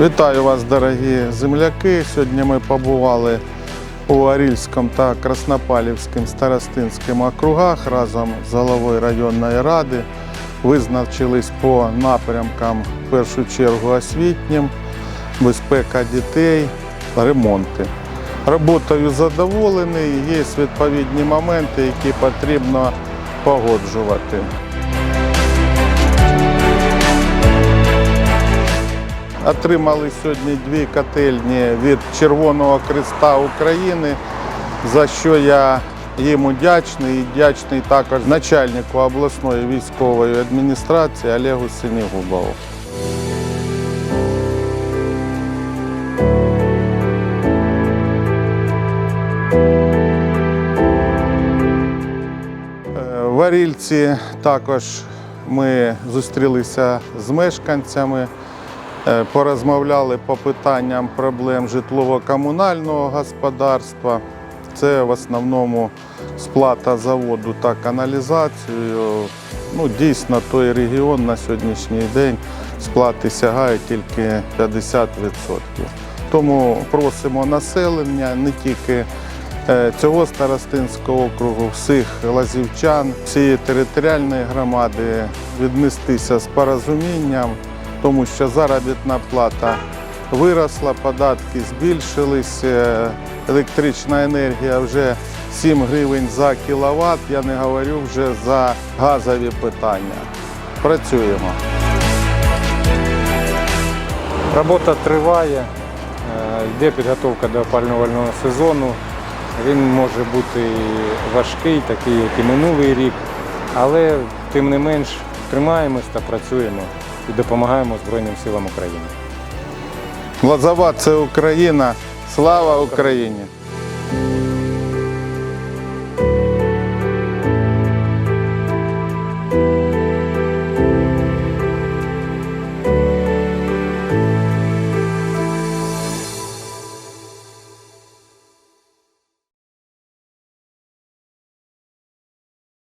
Вітаю вас, дорогі земляки. Сьогодні ми побували у Арільському та Краснопалівському старостинським округах разом з головою районної ради. Визначились по напрямкам, в першу чергу освітнім, безпека дітей, ремонти. Роботою задоволений, є відповідні моменти, які потрібно погоджувати. Отримали сьогодні дві котельні від Червоного Христа України, за що я їм вдячний і вдячний також начальнику обласної військової адміністрації Олегу Синігубову. Е, В Арільці також ми зустрілися з мешканцями, порозмовляли по питанням проблем житлово-комунального господарства. Це в основному сплата за воду та каналізацію. Ну, дійсно, той регіон на сьогоднішній день сплати сягають тільки 50%. Тому просимо населення не тільки е, цього старостинського округу, всіх лазівчан, всієї територіальної громади віднестися з порозумінням, тому що заробітна плата виросла, податки збільшились, електрична енергія вже 7 гривень за кіловат. Я не говорю вже за газові питання. Працюємо. Робота триває, е, йде підготовка до опалювального сезону. Він може бути важкий, такий, як і минулий рік, але тим не менш тримаємось та працюємо і допомагаємо Збройним силам України. Лазават це Україна. Слава Україні!